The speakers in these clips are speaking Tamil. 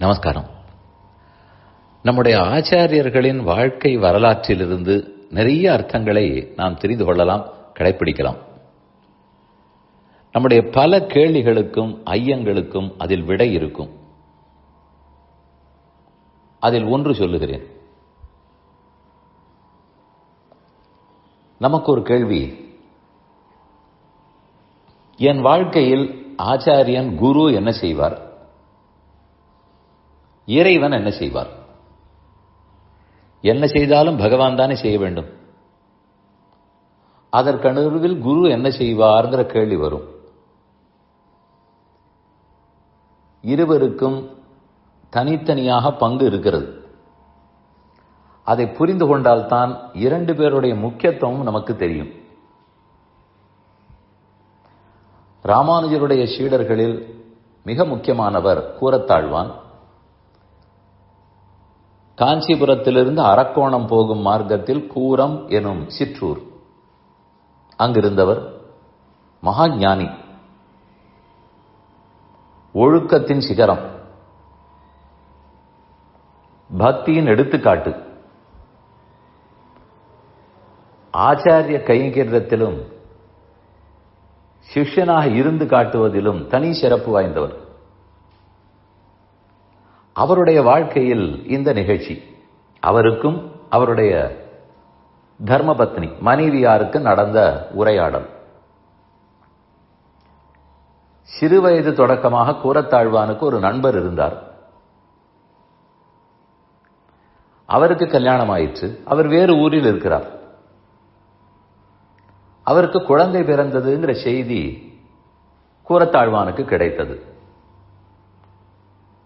நமஸ்காரம். நம்முடைய ஆச்சாரியர்களின் வாழ்க்கை வரலாற்றிலிருந்து நிறைய அர்த்தங்களை நாம் தெரிந்து கொள்ளலாம் கடைபிடிக்கலாம் நம்முடைய பல கேள்விகளுக்கும் ஐயங்களுக்கும் அதில் விடை இருக்கும். அதில் ஒன்று சொல்லுகிறேன். நமக்கு ஒரு கேள்வி. என் வாழ்க்கையில் ஆச்சாரியன் குரு என்ன செய்வார்? இறைவன் என்ன செய்வார்? என்ன செய்தாலும் பகவான் தானே செய்ய வேண்டும். அதற்கணுவில் குரு என்ன செய்வார்ங்கிற கேள்வி வரும். இருவருக்கும் தனித்தனியாக பங்கு இருக்கிறது. அதை புரிந்து கொண்டால்தான் இரண்டு பேருடைய முக்கியத்துவம் நமக்கு தெரியும். ராமானுஜருடைய சீடர்களில் மிக முக்கியமானவர் கூறத்தாழ்வான் காஞ்சிபுரத்திலிருந்து அரக்கோணம் போகும் மார்க்கத்தில் கூரம் எனும் சிற்றூர். அங்கிருந்தவர் மகா ஞானி ஒழுக்கத்தின் சிகரம். பக்தியின் எடுத்துக்காட்டு. ஆச்சாரிய கைங்கரியத்திலும் சிஷ்யனாக இருந்து காட்டுவதிலும் தனி சிறப்பு வாய்ந்தவர். அவருடைய வாழ்க்கையில் இந்த நிகழ்ச்சி. அவருக்கும் அவருடைய தர்மபத்னி மனைவியாருக்கு நடந்த உரையாடல். சிறுவயது தொடக்கமாக கூரத்தாழ்வானுக்கு ஒரு நண்பர் இருந்தார். அவருக்கு கல்யாணம் ஆயிற்று அவர் வேறு ஊரில் இருக்கிறார். அவருக்கு குழந்தை பிறந்ததுங்கிற செய்தி கூரத்தாழ்வானுக்கு கிடைத்தது.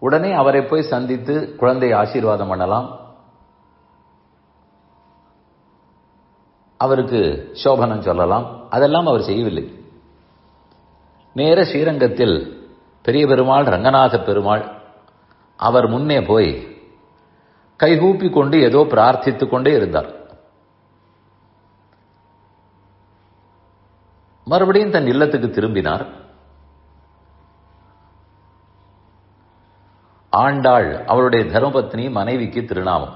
உடனே அவரை போய் சந்தித்து குழந்தை ஆசீர்வாதம் பண்ணலாம். அவருக்கு சோபனம் சொல்லலாம். அதெல்லாம் அவர் செய்யவில்லை. நேர ஸ்ரீரங்கத்தில் பெரிய பெருமாள் ரங்கநாத பெருமாள் அவர் முன்னே போய் கைகூப்பி கொண்டு ஏதோ பிரார்த்தித்துக் கொண்டே இருந்தார். மறுபடியும் தன் இல்லத்துக்கு திரும்பினார். ஆண்டாள் அவருடைய தர்மபத்னி மனைவிக்கு திருநாமம்.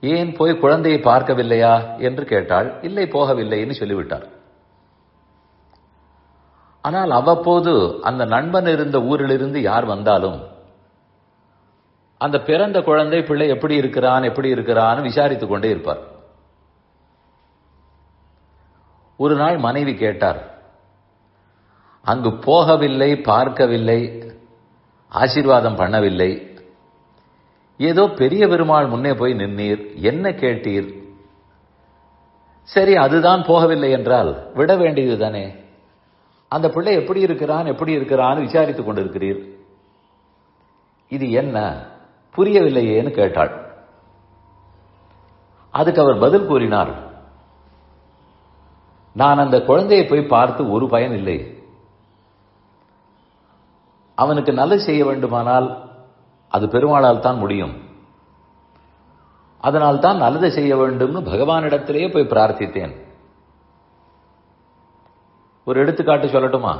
ஏன் போய் குழந்தையை பார்க்கவில்லையா என்று கேட்டாள். இல்லை போகவில்லைன்னு சொல்லிவிட்டார். ஆனால் அவ்வப்போது அந்த நண்பன் இருந்த ஊரிலிருந்து யார் வந்தாலும் அந்த பிறந்த குழந்தை பிள்ளை எப்படி இருக்கிறான் எப்படி இருக்கிறான்னு விசாரித்துக் கொண்டே இருப்பார். ஒரு நாள் மனைவி கேட்டார் அங்கு போகவில்லை பார்க்கவில்லை ஆசீர்வாதம் பண்ணவில்லை. ஏதோ பெரிய பெருமாள் முன்னே போய் நின்னீர் என்ன கேட்டீர்? சரி அதுதான் போகவில்லை என்றால் விட வேண்டியது தானே. அந்த பிள்ளை எப்படி இருக்கிறான் எப்படி இருக்கிறான்னு விசாரித்துக் கொண்டிருக்கிறீர். இது என்ன? புரியவில்லையேன்னு கேட்டாள். அதுக்கு அவர் பதில் கூறினார். நான் அந்த குழந்தையை போய் பார்த்து ஒரு பயன் இல்லை. அவனுக்கு நல்லது செய்ய வேண்டுமானால் அது பெருமாளால் தான் முடியும். அதனால் தான் நல்லதை செய்ய வேண்டும்னு பகவானிடத்திலேயே போய் பிரார்த்தித்தேன். ஒரு எடுத்துக்காட்டு சொல்லட்டுமா?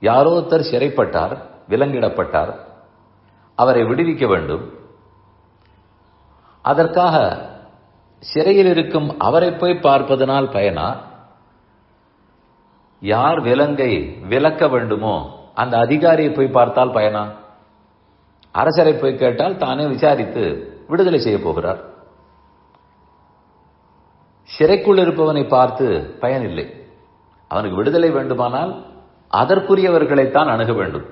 யாரோ ஒருத்தர் சிறைப்பட்டார் விலங்கிடப்பட்டார் அவரை விடுவிக்க வேண்டும். அதற்காக சிறையில் இருக்கும் அவரை போய் பார்ப்பதனால் பயனா? யார் விலங்கை விலக்க வேண்டுமோ அந்த அதிகாரியை போய் பார்த்தால் பயனா? அரசரை போய் கேட்டால் தானே விசாரித்து விடுதலை செய்ய போகிறார். சிறைக்குள் இருப்பவனை பார்த்து பயனில்லை அவனுக்கு விடுதலை வேண்டுமானால் அதற்குரியவர்களைத்தான் அணுக வேண்டும்.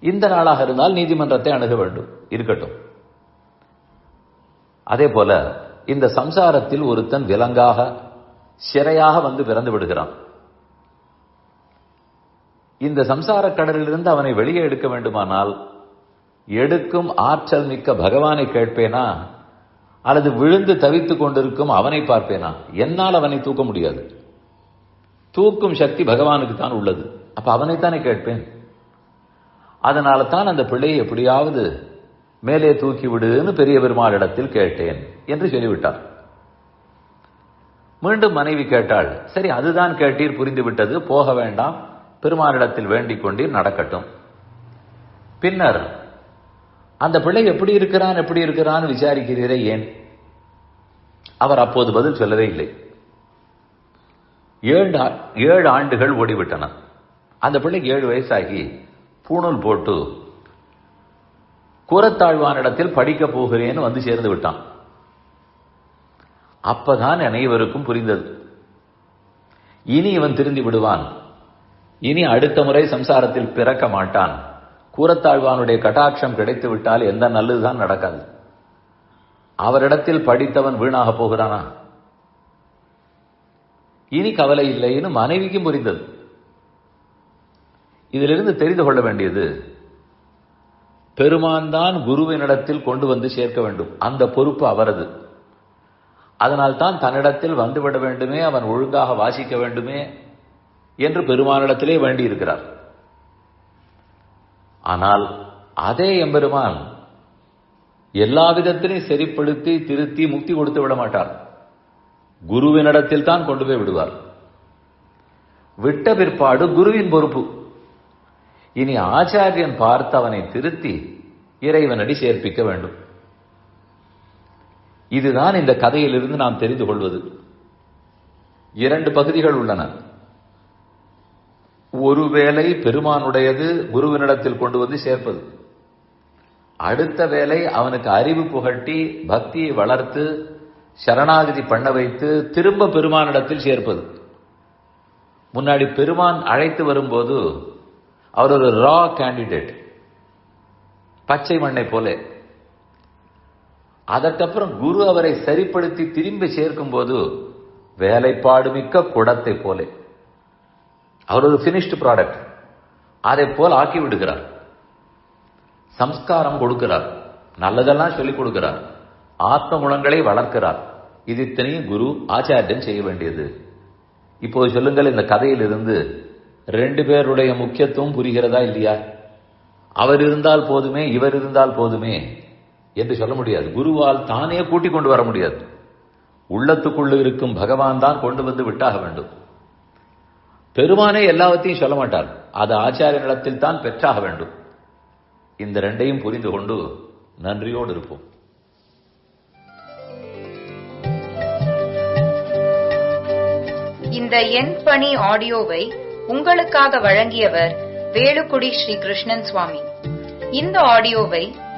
இந்த நாளாக இருந்தால் நீதிமன்றத்தை அணுக வேண்டும். இருக்கட்டும். அதே போல இந்த சம்சாரத்தில் ஒருத்தன் விலங்காக சிறையாக வந்து பிறந்து விடுகிறான். இந்த சம்சார கடலிலிருந்து அவனை வெளியே எடுக்க வேண்டுமானால் எடுக்கும் ஆற்றல் மிக்க பகவானை கேட்பேனா? அல்லது விழுந்து தவித்துக் கொண்டிருக்கும் அவனை பார்ப்பேனா? என்னால் அவனை தூக்க முடியாது. தூக்கும் சக்தி பகவானுக்கு தான் உள்ளது. அப்ப அவனைத்தானே கேட்பேன்? அதனால தான் அந்த பிள்ளையை எப்படியாவது மேலே தூக்கி விடுன்னு பெரிய பெருமாளிடத்தில் கேட்டேன் என்று சொல்லிவிட்டார். மீண்டும் மனைவி கேட்டாள் சரி அதுதான் கேட்டீர் புரிந்துவிட்டது போக வேண்டாம் பெருமானிடத்தில் வேண்டிக் கொண்டீர் நடக்கட்டும். பின்னர் அந்த பிள்ளை எப்படி இருக்கிறான் எப்படி இருக்கிறான் விசாரிக்கிறீரே ஏன்? அவர் அப்போது பதில் சொல்லவே இல்லை. ஏழு ஆ- ஏழு ஆண்டுகள் ஓடிவிட்டன. அந்த பிள்ளைக்கு ஏழு வயசாகி பூணூல் போட்டு கூரத்தாழ்வானிடத்தில் படிக்கப் போகிறேன்னு வந்து சேர்ந்து விட்டான். அப்பதான் அனைவருக்கும் புரிந்தது. இனி இவன் திருந்தி விடுவான். இனி அடுத்த முறை சம்சாரத்தில் பிறக்க மாட்டான். கூரத்தாழ்வானுடைய கட்டாட்சம் கிடைத்து விட்டால் எந்த நல்லதுதான் நடக்காது. அவரிடத்தில் படித்தவன் வீணாக போகிறானா? இனி கவலை இல்லைன்னு மனைவிக்கும் புரிந்தது. இதிலிருந்து தெரிந்து கொள்ள வேண்டியது பெருமான் தான் குருவினிடத்தில் கொண்டு வந்து சேர்க்க வேண்டும். அந்த பொறுப்பு அவரது. அதனால் தான் தன்னிடத்தில் வந்துவிட வேண்டுமே அவன் ஒழுங்காக வாசிக்க வேண்டுமே என்று பெருமானிடத்திலே வேண்டி இருக்கிறார் ஆனால் அதே எம்பெருமான் எல்லா விதத்திலையும் சரிப்படுத்தி திருத்தி முக்தி கொடுத்து விட மாட்டார். குருவினிடத்தில் தான் கொண்டு போய் விடுவார். விட்ட பிற்பாடு குருவின் பொறுப்பு. இனி ஆச்சாரியன் பார்த்து அவனை திருத்தி இறைவனடி சேர்ப்பிக்க வேண்டும். இதுதான் இந்த கதையிலிருந்து நாம் தெரிந்து கொள்வது. இரண்டு பகுதிகள் உள்ளன. ஒருவேளை பெருமானுடையது குருவினிடத்தில் கொண்டு வந்து சேர்ப்பது. அடுத்த வேலை அவனுக்கு அறிவு புகட்டி பக்தியை வளர்த்து சரணாகதி பண்ண வைத்து திரும்ப பெருமானிடத்தில் சேர்ப்பது. முன்னாடி பெருமான் அழைத்து வரும்போது அவர் ஒரு ரா கேண்டிடேட் பச்சை மண்ணை போல அதற்கப்புறம் குரு அவரை சரிப்படுத்தி திரும்பி சேர்க்கும் போது வேலைப்பாடு மிக்க குடத்தை போலே. அவர் ஒரு பினிஷ்டு ப்ராடக்ட் அதை போல் ஆக்கி விடுகிறார் சம்ஸ்காரம் கொடுக்கிறார். நல்லதெல்லாம் சொல்லிக் கொடுக்கிறார். ஆத்ம குணங்களை வளர்க்கிறார். இது இத்தனையும் குரு ஆச்சாரியன் செய்ய வேண்டியது. இப்போது சொல்லுங்கள் இந்த கதையிலிருந்து ரெண்டு பேருடைய முக்கியத்துவம் புரிகிறதா இல்லையா? அவர் இருந்தால் போதுமே இவர் இருந்தால் போதுமே. என்று சொல்ல முடியாது. குருவால் தானே கூட்டிக் கொண்டு வர முடியாது. உள்ளத்துக்குள்ள இருக்கும் பகவான் தான் கொண்டு வந்து விட்டாக வேண்டும். பெருமானே எல்லாவற்றையும் சொல்ல மாட்டார். அது ஆச்சாரியனிடத்தில் தான் பெற்றாக வேண்டும். இந்த ரெண்டையும் புரிந்து கொண்டு நன்றியோடு இருப்போம். இந்த எண் பணி ஆடியோவை உங்களுக்காக வழங்கியவர் வேலுக்குடி ஸ்ரீ கிருஷ்ணன் சுவாமி. இந்த ஆடியோவை